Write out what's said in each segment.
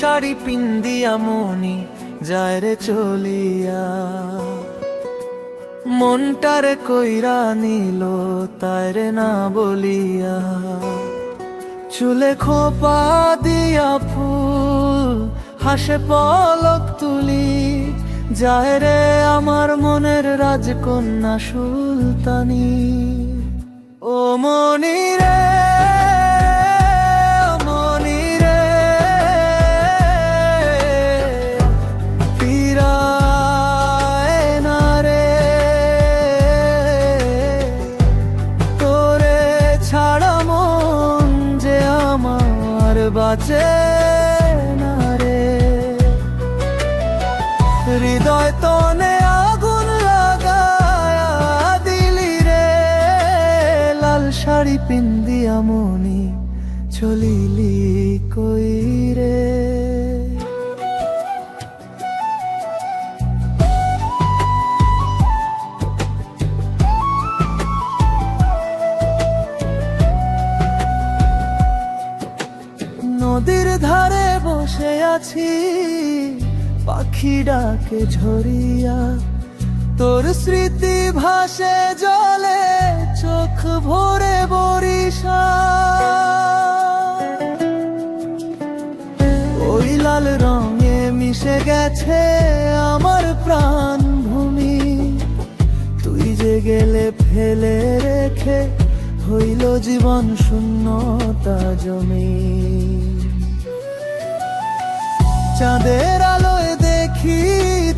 শাড়ি পিন্দিয়া মনি যায় রে চলিয়া। মনটারে কইরা নিল তাইরে না বলিয়া। চুলে খোপা দিয়া ফুল, হাসে পলক তুলি, যায় রে আমার মনের রাজকন্যা সুলতানি। ও মনি রে শাড়ি পিন্দিয়া মনি চলিলি কই রে? নদীর ধারে বসে আছি, পাখি ডাকে ঝরিয়া। তোর স্মৃতি ভাসে জলে চোখ ভরে বরিশা ওই লাল রঙে মিশে গেছে আমার প্রাণ ভূমি তুই যে গেলে ফেলে রেখে হইল জীবন শূন্যতা জমি। চাঁদের আলোয় দেখি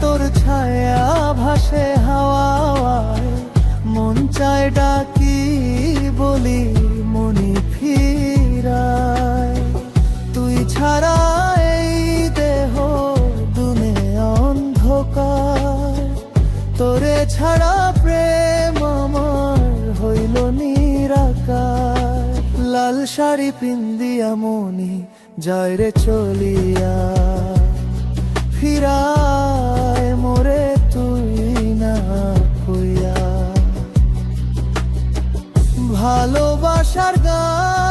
তোর ছায়া ভাসে হাওয়ায় মন চায় ডাকি বলি মনি ফিরায়। তুই ছাড়া এই দেহ দুনে অন্ধকার। তোরে ছাড়া প্রেম আমার হইল নিরাকার। লাল শাড়ি পিন্দিয়া মনি, যায় রে চলিয়া। ফিরায়। ভালোবাসার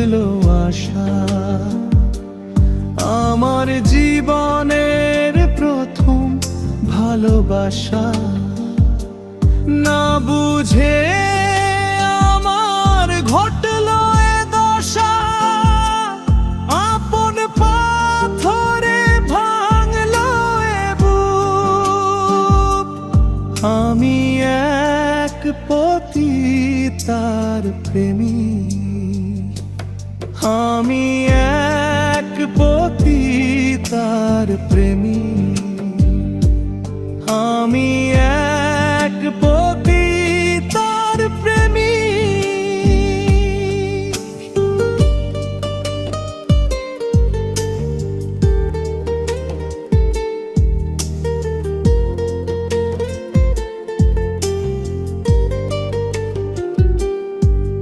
মিটলো আশা। আমার জীবনের প্রথম ভালোবাসা। না বুঝে আমার ঘটলো দশা। আপন পাথরে ভাঙলো আমি এক পতি তার প্রেমী। আমি এক পতি তার প্রেমী। আমি এক পতি তার প্রেমী।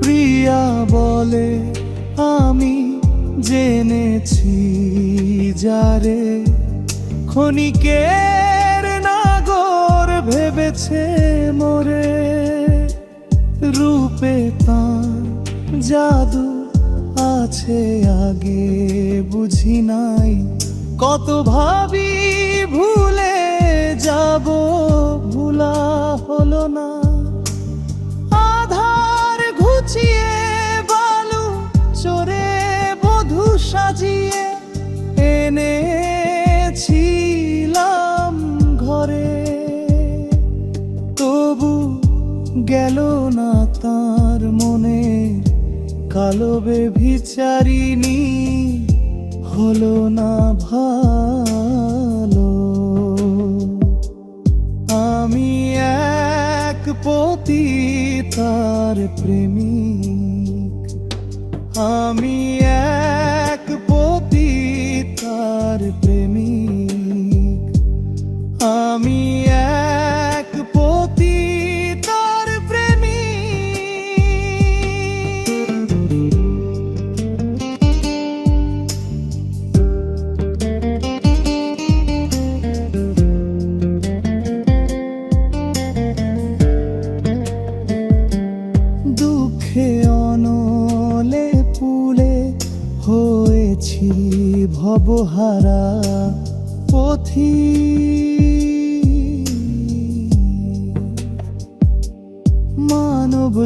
প্রিয়া বলে জেনেছি যারে ক্ষণিকের নাগর ভেবেছে মোরে। রূপে তার জাদু আছে আগে, বুঝি নাই কত ভাবি ভুলে যাব। ভালো বেভিচারিণী হলো না ভালো। আমি এক পতি তার প্রেমিক। আমি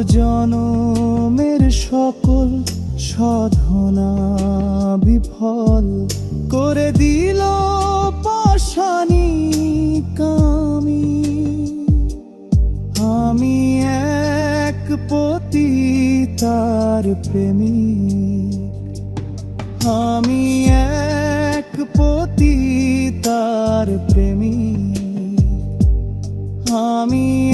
জনমের সকল সাধনা বিফল করে দিল পাশানি কামি। আমি এক পতি তার প্রেমী আমি এক পতি তার প্রেমী আমি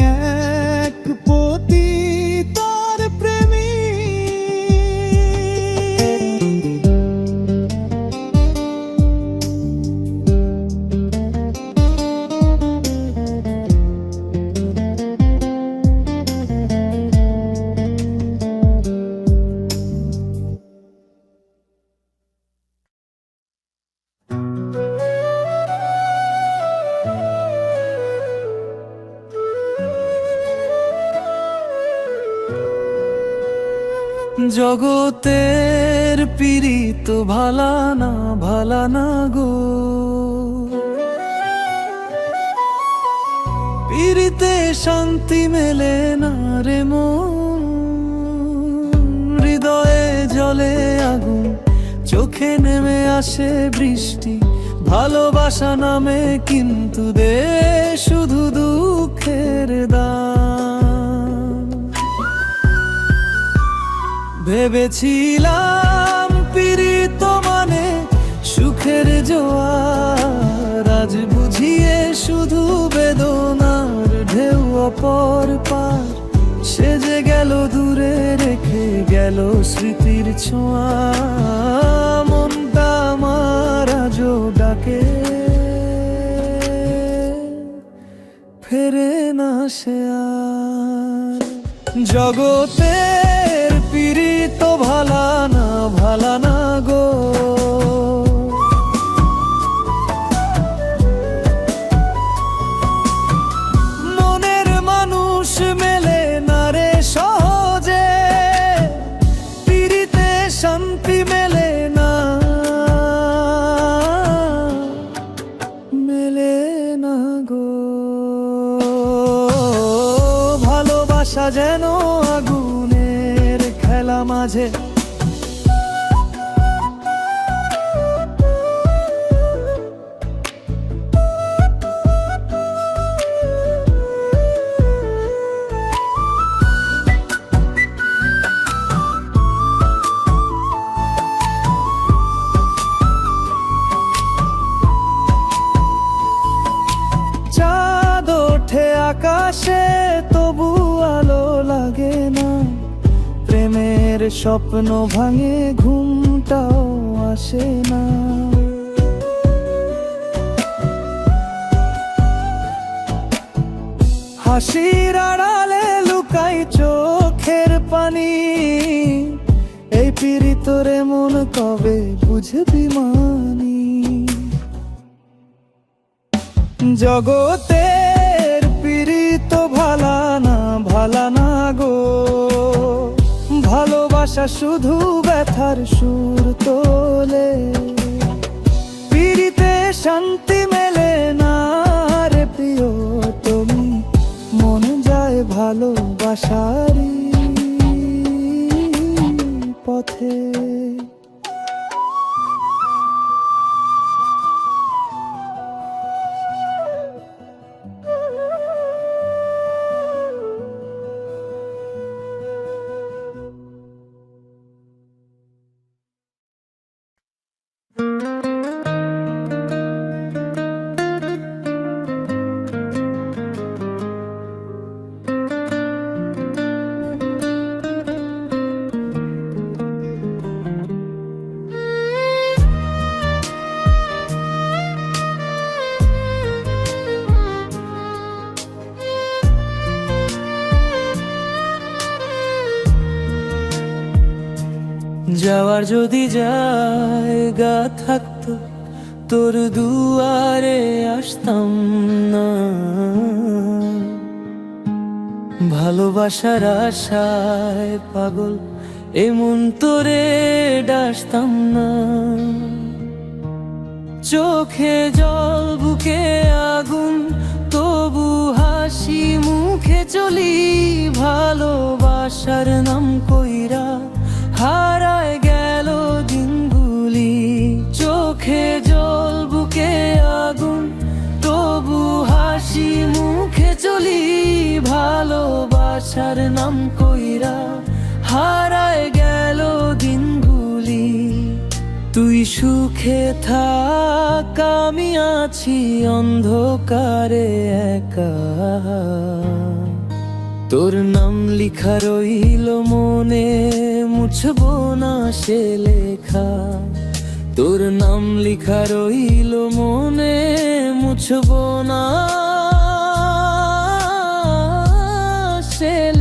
জগতের পীড়িত ভালা না ভালা না গো। পীড়িতে শান্তি মেলে না রে মন, হৃদয়ে জলে আগুন, চোখে নেমে আসে বৃষ্টি। ভালোবাসা নামে কিন্তু দে শুধু দুঃখের দান। ভেবেছিলাম পীড়িত মানে সুখের জোয়ার। আজ বুঝিয়ে শুধু বেদনার ঢেউ অপর পার। সে যে গেল, দূরে রেখে গেল স্মৃতির ছোঁয়া। মনটা আমার আজও ডাকে। ফেরে না সে আর। পীড়িত ভালা না ভালা না গো। স্বপ্ন ভাঙে, ঘুমটাও আসে না। হাসির আড়ালে লুকাই চোখের পানি। এই পীড়িতরে মন কবে বুঝবি মানি? জগতের পীড়িত ভালা না ভালা না গো। ভালোবাসা শুধু ব্যথার সুর তোলে। পীড়িতে শান্তি মেলে না রে প্রিয় তুমি, মন যায় ভালোবাসারি পথে। যাওয়ার যদি জায়গা থাকতো, তোর দুয়ারে আসতাম না। ভালোবাসার আশায় পাগল, এমন তোরে ডাসতাম না। চোখে জল, বুকে আগুন, তবু হাসি মুখে চলি, ভালোবাসার নাম কইরা হাসি মুখে চলি, ভালোবাসার নাম কইরা হারায় গেল দিনগুলি। তুই সুখে থাক, আমি আছি অন্ধকারে একা। তোর নাম লিখা রইল মনে, মুছবো না সে লেখা। তোর নাম লিখা রইল মনে, মুছবো না সে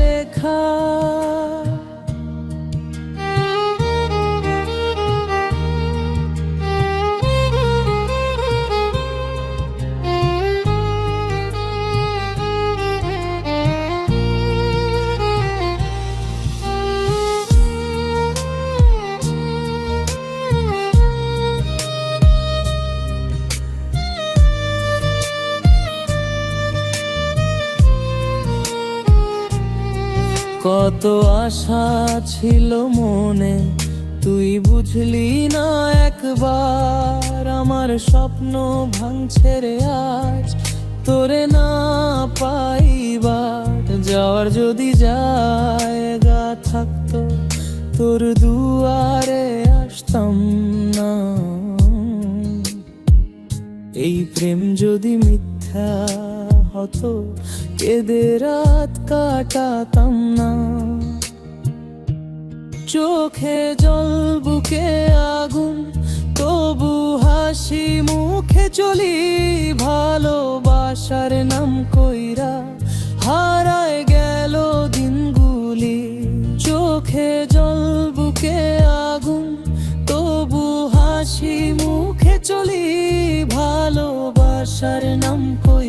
কত আশা ছিল মনে, তুই বুঝলি না একবার আমার স্বপ্ন ভাঙছে রে আজ। তোরে না পাইবার যাওয়ার যদি জায়গা থাকতো, তোর দুয়ারে আসতাম না। এই প্রেম যদি মিথ্যা হতো। কেদে রাত কাটাতাম না। চোখে জল, বুকে আগুন, তবু হাসি মুখে চলি। ভালোবাসার নাম কইরা হারায় গেল দিনগুলি। চোখে জল, বুকে আগুন, তবু হাসি মুখে চলি। ভালোবাসার নাম কইরা